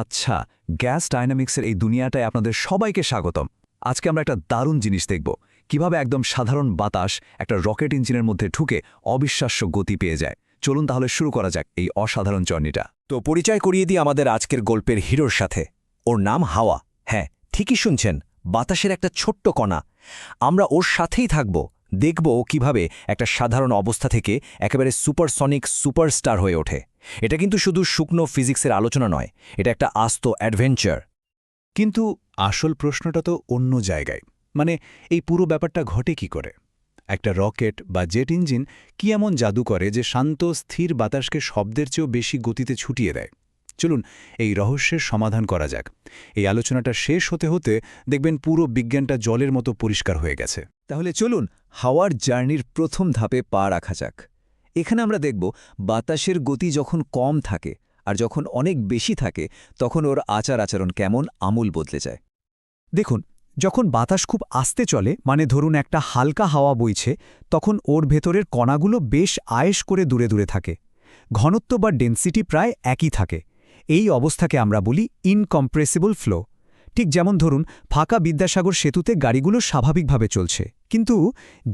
আচ্ছা গ্যাস ডাইনামিক্সের এই দুনিয়াটায় আপনাদের সবাইকে স্বাগতম। আজকে আমরা একটা দারুণ জিনিস দেখব। কীভাবে একদম সাধারণ বাতাস একটা রকেট ইঞ্জিনের মধ্যে ঢুকে অবিশ্বাস্য গতি পেয়ে যায়। চলুন তাহলে শুরু করা যাক এই অসাধারণ জার্নিটা। তো পরিচয় করিয়ে দিই আমাদের আজকের গল্পের হিরোর সাথে। ওর নাম হাওয়া। হ্যাঁ ঠিকই শুনছেন, বাতাসের একটা ছোট্ট কণা। আমরা ওর সাথেই থাকব, দেখব কীভাবে একটা সাধারণ অবস্থা থেকে একেবারে সুপারসনিক সুপারস্টার হয়ে ওঠে। এটা কিন্তু শুধু শুকনো ফিজিক্সের আলোচনা নয়, এটা একটা আস্ত অ্যাডভেঞ্চার। কিন্তু আসল প্রশ্নটা তো অন্য জায়গায়। মানে এই পুরো ব্যাপারটা ঘটে কি করে? একটা রকেট বা জেট ইঞ্জিন কি এমন জাদু করে যে শান্ত, স্থির বাতাসকে শব্দের চেয়েও বেশি গতিতে ছুটিয়ে দেয়? চলুন এই রহস্যের সমাধান করা যাক। এই আলোচনাটা শেষ হতে হতে দেখবেন পুরো বিজ্ঞানটা জলের মতো পরিষ্কার হয়ে গেছে। তাহলে চলুন হাওয়ার জার্নির প্রথম ধাপে পা রাখা যাক। এখানে আমরা দেখব বাতাসের গতি যখন কম থাকে আর যখন অনেক বেশি থাকে, তখন ওর আচার আচরণ কেমন আমূল বদলে যায়। দেখুন, যখন বাতাস খুব আস্তে চলে মানে ধরুন একটা হালকা হাওয়া বইছে, তখন ওর ভেতরের কণাগুলো বেশ আয়েস করে দূরে দূরে থাকে। ঘনত্ব বা ডেন্সিটি প্রায় একই থাকে। এই অবস্থাকে আমরা বলি ইনকম্প্রেসিবল ফ্লো ঠিক যেমন ধরুন, ফাঁকা বিদ্যাসাগর সেতুতে গাড়িগুলো স্বাভাবিকভাবে চলছে। কিন্তু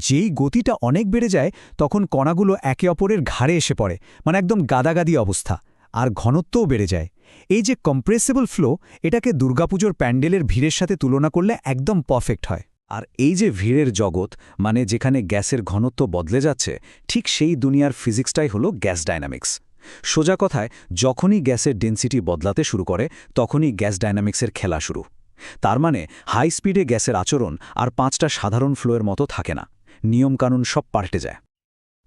যেই গতিটা অনেক বেড়ে যায়, তখন কণাগুলো একে অপরের ঘাড়ে এসে পড়ে মানে একদম গাদাগাদি অবস্থা, আর ঘনত্বও বেড়ে যায়। এই যে কম্প্রেসেবল ফ্লো এটাকে দুর্গাপুজোর প্যান্ডেলের ভিড়ের সাথে তুলনা করলে একদম পারফেক্ট হয়। আর এই যে ভিড়ের জগৎ মানে যেখানে গ্যাসের ঘনত্ব বদলে যাচ্ছে, ঠিক সেই দুনিয়ার ফিজিক্সটাই হলো গ্যাস ডায়নামিক্স সোজা কথায়, যখনই গ্যাসের ডেন্সিটি বদলাতে শুরু করে, তখনই গ্যাস ডায়নামিক্সের খেলা শুরু। তার মানে হাই স্পিডে গ্যাসের আচরণ আর পাঁচটা সাধারণ ফ্লোয়ের মতো থাকে না। নিয়মকানুন সব পাল্টে যায়।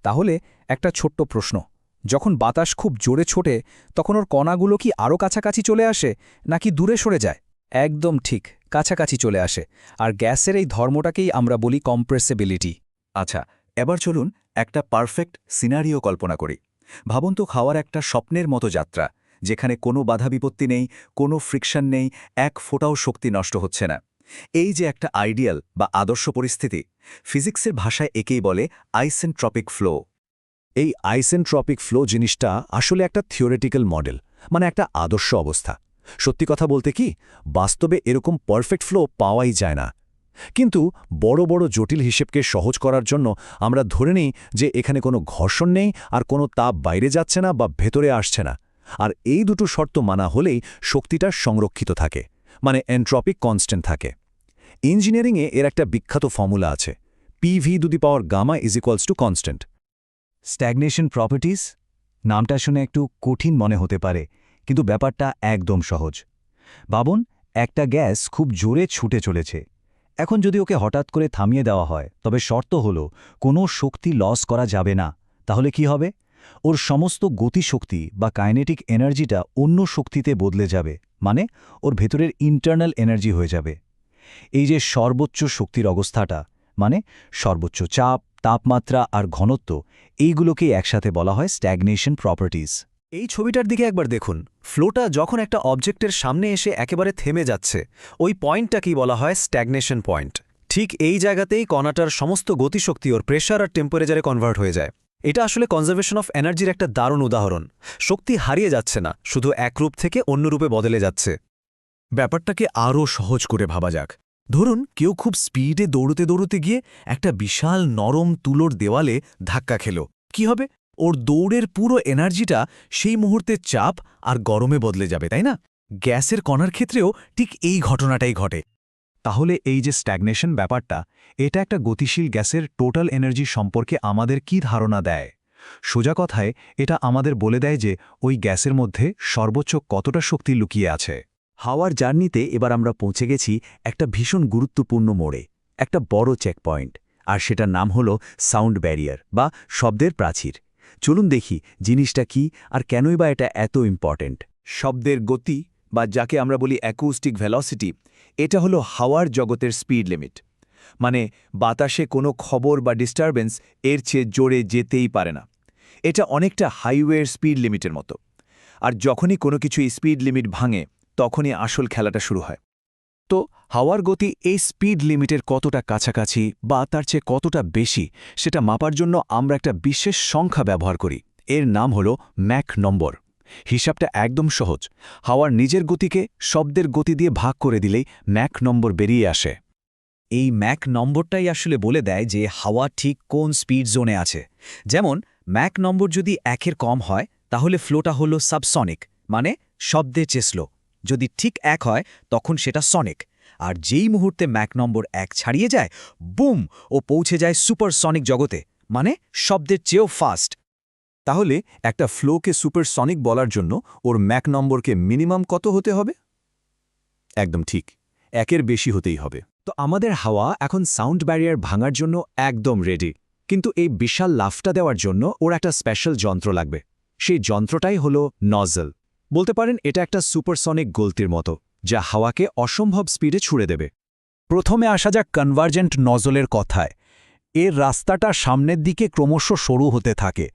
তাহলে একটা ছোট্ট প্রশ্ন। যখন বাতাস খুব জোরে ছোটে, তখন ওর কণাগুলো কি আরও কাছাকাছি চলে আসে, নাকি দূরে সরে যায়? একদম ঠিক, কাছাকাছি চলে আসে। আর গ্যাসের এই ধর্মটাকেই আমরা বলি কম্প্রেসেবিলিটি আচ্ছা এবার চলুন একটা পারফেক্ট সিনারিও কল্পনা করি। ভাবুন তো খাওয়ার একটা স্বপ্নের মতো যাত্রা। যেখানে কোনো বাধা বিপত্তি নেই, কোনো ফ্রিকশন নেই, এক ফোটাও শক্তি নষ্ট হচ্ছে না। এই যে একটা আইডিয়াল বা আদর্শ পরিস্থিতি, ফিজিক্সের ভাষায় একেই বলে আইসেন্ট্রপিক ফ্লো। এই আইসেন্ট্রপিক ফ্লো জিনিসটা আসলে একটা থিওরিটিক্যাল মডেল মানে একটা আদর্শ অবস্থা। সত্যি কথা বলতে কি, বাস্তবে এরকম পারফেক্ট ফ্লো পাওয়াই যায় না। কিন্তু বড় বড় জটিল হিসেবকে সহজ করার জন্য আমরা ধরে নিই যে এখানে কোনো ঘর্ষণ নেই আর কোনো তাপ বাইরে যাচ্ছে না বা ভেতরে আসছে না। আর এই দুটো শর্ত মানা হলেই শক্তিটা সংরক্ষিত থাকে মানে এন্ট্রপিক কনস্ট্যান্ট থাকে। ইঞ্জিনিয়ারিংয়ে এর একটা বিখ্যাত ফর্মুলা আছে PV to the power gamma is equals to constant stagnation properties নামটা শুনে একটু কঠিন মনে হতে পারে, কিন্তু ব্যাপারটা একদম সহজ। ভাবুন একটা গ্যাস খুব জোরে ছুটে চলেছে। এখন যদি ওকে হঠাৎ করে থামিয়ে দেওয়া হয়, তবে শর্ত হল, কোনো শক্তি লস করা যাবে না, তাহলে কি হবে? ওর সমস্ত গতিশক্তি বা কাইনেটিক এনার্জিটা অন্য শক্তিতে বদলে যাবে মানে ওর ভেতরের ইন্টারনাল এনার্জি হয়ে যাবে। এই যে সর্বোচ্চ শক্তির অবস্থাটা মানে সর্বোচ্চ চাপ, তাপমাত্রা আর ঘনত্ব এইগুলোকেই একসাথে বলা হয় স্ট্যাগনেশন প্রপার্টিজ এই ছবিটার দিকে একবার দেখুন। ফ্লোটা যখন একটা অবজেক্টের সামনে এসে একেবারে থেমে যাচ্ছে, ওই পয়েন্টটাকেই বলা হয় স্ট্যাগনেশন পয়েন্ট ঠিক এই জায়গাতেই কণাটার সমস্ত গতিশক্তি ওর প্রেশার আর টেম্পারেচারে কনভার্ট হয়ে যায়। এটা আসলে কনজারভেশন অফ এনার্জির একটা দারুণ উদাহরণ। শক্তি হারিয়ে যাচ্ছে না, শুধু এক রূপ থেকে অন্য রূপে বদলে যাচ্ছে। ব্যাপারটাকে আরও সহজ করে ভাবা যাক। ধরুন, কেউ খুব স্পিডে দৌড়তে দৌড়তে গিয়ে একটা বিশাল নরম তুলোর দেওয়ালে ধাক্কা খেল। কি হবে? ওর দৌড়ের পুরো এনার্জিটা সেই মুহূর্তে চাপ আর গরমে বদলে যাবে, তাই না? গ্যাসের কণার ক্ষেত্রেও ঠিক এই ঘটনাটাই ঘটে। তাহলে এই যে স্ট্যাগনেশন ব্যাপারটা, এটা একটা গতিশীল গ্যাসের টোটাল এনার্জি সম্পর্কে আমাদের কি ধারণা দেয়? সোজা কথায়, এটা আমাদের বলে দেয় যে ওই গ্যাসের মধ্যে সর্বোচ্চ কতটা শক্তি লুকিয়ে আছে। হাওয়ার জার্নিতে এবার আমরা পৌঁছে গেছি একটা ভীষণ গুরুত্বপূর্ণ মোড়ে, একটা বড় চেকপয়েন্ট আর সেটার নাম হল সাউন্ড ব্যারিয়ার বা শব্দের প্রাচীর। চলুন দেখি জিনিসটা কি আর কেনই বা এটা এত ইম্পর্ট্যান্ট শব্দের গতি বা যাকে আমরা বলি অ্যাকুস্টিক ভেলোসিটি এটা হলো হাওয়ার জগতের স্পিড লিমিট মানে বাতাসে কোনো খবর বা ডিস্টারবেন্স এর চেয়ে জোরে যেতেই পারে না। এটা অনেকটা হাইওয়ের স্পিড লিমিটের মতো। আর যখনই কোনো কিছু স্পিড লিমিট ভাঙে, তখনই আসল খেলাটা শুরু হয়। তো হাওয়ার গতি এই স্পিড লিমিটের কতটা কাছাকাছি বা তার চেয়ে কতটা বেশি, সেটা মাপার জন্য আমরা একটা বিশেষ সংখ্যা ব্যবহার করি। এর নাম হল ম্যাক নম্বর। হিসাবটা একদম সহজ। হাওয়ার নিজের গতিকে শব্দের গতি দিয়ে ভাগ করে দিলেই ম্যাক নম্বর বেরিয়ে আসে। এই ম্যাক নম্বরটাই আসলে বলে দেয় যে হাওয়া ঠিক কোন স্পিড জোনে আছে। যেমন, ম্যাক নম্বর যদি একের কম হয়, তাহলে ফ্লোটা হলো সাবসনিক মানে শব্দে চেয়ে স্লো যদি ঠিক এক হয়, তখন সেটা সনিক আর যেই মুহূর্তে ম্যাক নম্বর এক ছাড়িয়ে যায়, বুম, ও পৌঁছে যায় সুপারসনিক জগতে মানে শব্দের চেয়েও ফাস্ট তাহলে একটা ফ্লোকে সুপারসনিক বলার জন্য ওর ম্যাক নম্বরকে মিনিমাম কত হতে হবে? একদম ঠিক, একের বেশি হতেই হবে। তো আমাদের হাওয়া এখন সাউন্ড ব্যারিয়ার ভাঙার জন্য একদম রেডি কিন্তু এই বিশাল লাফটা দেওয়ার জন্য ওর একটা স্পেশাল যন্ত্র লাগবে। সেই যন্ত্রটাই হলো নজল বলতে পারেন এটা একটা সুপারসনিক গলতির মতো, যা হাওয়াকে অসম্ভব স্পিডে ছুড়ে দেবে। প্রথমে আসা যাক কনভার্জেন্ট নজলের কথায়। এর রাস্তাটা সামনের দিকে ক্রমশ সরু হতে থাকে।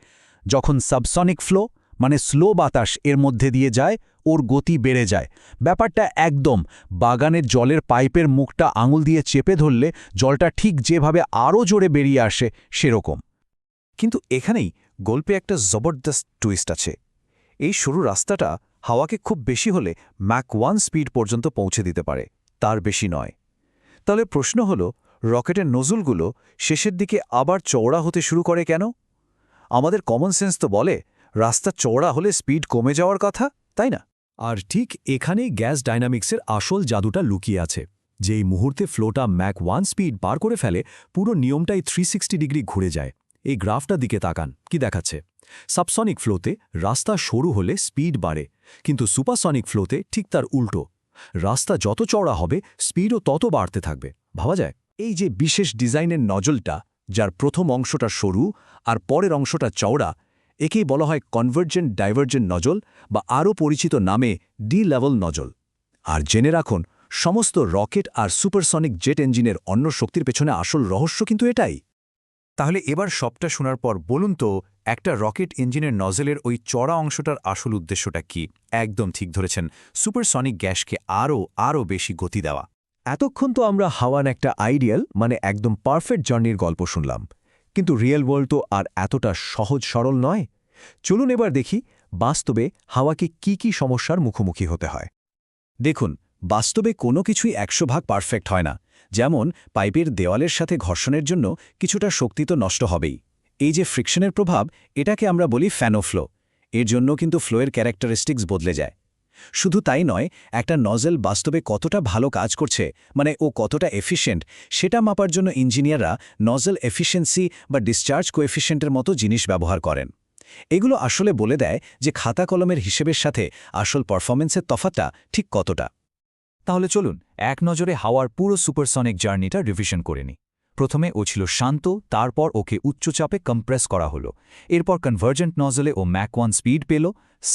যখন সাবসনিক ফ্লো মানে স্লো বাতাস এর মধ্যে দিয়ে যায়, ওর গতি বেড়ে যায়। ব্যাপারটা একদম বাগানের জলের পাইপের মুখটা আঙুল দিয়ে চেপে ধরলে জলটা ঠিক যেভাবে আরও জোরে বেরিয়ে আসে, সেরকম। কিন্তু এখানেই গল্পে একটা জবরদস্ত টুইস্ট আছে। এই সরু রাস্তাটা হাওয়াকে খুব বেশি হলে ম্যাক ওয়ান স্পিড পর্যন্ত পৌঁছে দিতে পারে, তার বেশি নয়। তাহলে প্রশ্ন হল, রকেটের নজুলগুলো শেষের দিকে আবার চওড়া হতে শুরু করে কেন? আমাদের কমন সেন্স তো বলে, রাস্তা চওড়া হলে স্পিড কমে যাওয়ার কথা, তাই না? আর ঠিক এখানেই গ্যাস ডাইনামিক্সের আসল জাদুটা লুকিয়ে আছে। যেই মুহূর্তে ফ্লোটা ম্যাক ওয়ান স্পিড পার করে ফেলে, পুরো নিয়মটাই থ্রি ডিগ্রি ঘুরে যায়। এই গ্রাফটা দিকে তাকান, কি দেখাচ্ছে? সাবসনিক ফ্লোতে রাস্তা সরু হলে স্পিড বাড়ে, কিন্তু সুপারসনিক ফ্লোতে ঠিক তার উল্টো। রাস্তা যত চওড়া হবে স্পিডও তত বাড়তে থাকবে, ভাবা যায়? এই যে বিশেষ ডিজাইনের নজলটা যার প্রথম অংশটা সরু আর পরের অংশটা চওড়া, একেই বলা হয় কনভার্জেন্ট ডাইভার্জেন্ট নজল বা আরও পরিচিত নামে ডি লেভেল নজল। আর জেনে রাখুন, সমস্ত রকেট আর সুপারসনিক জেট ইঞ্জিনের অন্য শক্তির পেছনে আসল রহস্য কিন্তু এটাই। তাহলে এবার সবটা শোনার পর বলুন তো, একটা রকেট ইঞ্জিনের নজলের ওই চড়া অংশটার আসল উদ্দেশ্যটা কি? একদম ঠিক ধরেছেন সুপারসনিক গ্যাসকে আরও আরও বেশি গতি দেওয়া। এতক্ষণ তো আমরা হাওয়ান একটা আইডিয়াল মানে একদম পারফেক্ট জার্নির গল্প শুনলাম। কিন্তু রিয়েল ওয়ার্ল্ড তো আর এতটা সহজ সরল নয়। চলুন এবার দেখি বাস্তবে হাওয়াকে কি কি সমস্যার মুখোমুখি হতে হয়। দেখুন, বাস্তবে কোনো কিছুই একশো ভাগ পারফেক্ট হয় না। যেমন, পাইপের দেওয়ালের সাথে ঘর্ষণের জন্য কিছুটা শক্তি তো নষ্ট হবেই। এই যে ফ্রিকশনের প্রভাব, এটাকে আমরা বলি ফ্যানোফ্লো এর জন্য কিন্তু ফ্লোয়ের ক্যারেক্টারিস্টিক্স বদলে যায়। শুধু তাই নয়, একটা নজেল বাস্তবে কতটা ভালো কাজ করছে মানে ও কতটা এফিশিয়েন্ট সেটা মাপার জন্য ইঞ্জিনিয়াররা নজেল এফিসিয়েন্সি বা ডিসচার্জ কোএফিশিয়েন্টের মতো জিনিস ব্যবহার করেন। এগুলো আসলে বলে দেয় যে খাতা কলমের হিসেবের সাথে আসল পারফরমেন্সের তফাতটা ঠিক কতটা। তাহলে চলুন, এক নজরে হাওয়ার পুরো সুপারসনিক জার্নিটা রিভিশন করে নিই। প্রথমে ও ছিল শান্ত, তারপর ওকে উচ্চচাপে কম্প্রেস করা হলো। এরপর কনভার্জেন্ট নজলে ও ম্যাক ওয়ান স্পিড পেল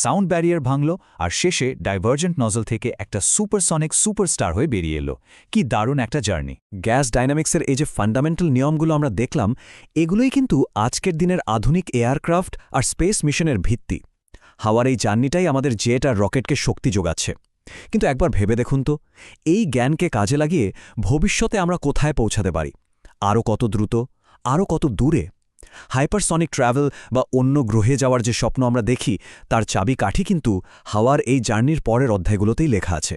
সাউন্ড ব্যারিয়ার ভাঙল, আর শেষে ডাইভার্জেন্ট নজল থেকে একটা সুপারসনিক সুপারস্টার হয়ে বেরিয়ে এলো। কি দারুণ একটা জার্নি। গ্যাস ডাইনামিক্সের এই যে ফান্ডামেন্টাল নিয়মগুলো আমরা দেখলাম, এগুলোই কিন্তু আজকের দিনের আধুনিক এয়ারক্রাফট আর স্পেস মিশনের ভিত্তি। হাওয়ার এই জার্নিটাই আমাদের জেট আর রকেটকে শক্তি যোগাচ্ছে। কিন্তু একবার ভেবে দেখুন তো, এই জ্ঞানকে কাজে লাগিয়ে ভবিষ্যতে আমরা কোথায় পৌঁছাতে পারি? আরও কত দ্রুত আরও কত দূরে। হাইপারসনিক ট্র্যাভেল বা অন্য গ্রহে যাওয়ার যে স্বপ্ন আমরা দেখি, তার চাবি কাঠি কিন্তু হাওয়ার এই জার্নির পরের অধ্যায়গুলোতেই লেখা আছে।